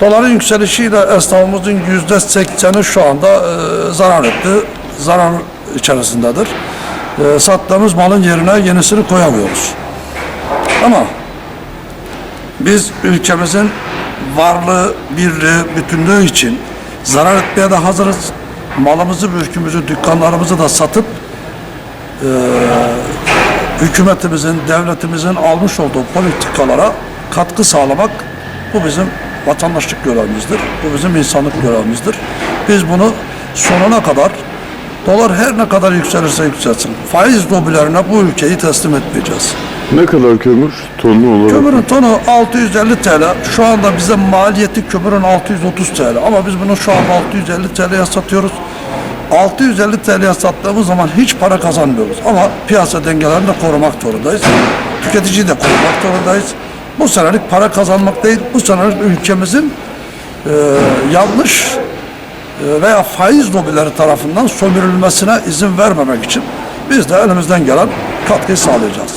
Doların yükselişiyle esnafımızın yüzde sekseni şu anda e, zarar etti. Zarar içerisindedir. E, sattığımız malın yerine yenisini koyamıyoruz. Ama biz ülkemizin varlığı, birliği, bütünlüğü için zarar etmeye de hazırız. Malımızı, mülkümüzü, dükkanlarımızı da satıp e, hükümetimizin, devletimizin almış olduğu politikalara katkı sağlamak bu bizim vatandaşlık görevimizdir. Bu bizim insanlık görevimizdir. Biz bunu sonuna kadar dolar her ne kadar yükselirse yükselsin faiz lobilerine bu ülkeyi teslim etmeyeceğiz. Ne kadar kömür tonlu olarak? Kömürün tonu 650 TL. Şu anda bize maliyeti kömürün 630 TL. Ama biz bunu şu anda 650 TL'ye satıyoruz. 650 TL'ye sattığımız zaman hiç para kazanmıyoruz. Ama piyasa dengelerini de korumak zorundayız. Tüketiciyi de korumak zorundayız. Bu senelik para kazanmak değil, bu senelik ülkemizin e, yanlış e, veya faiz lobileri tarafından sömürülmesine izin vermemek için biz de elimizden gelen katkıyı sağlayacağız.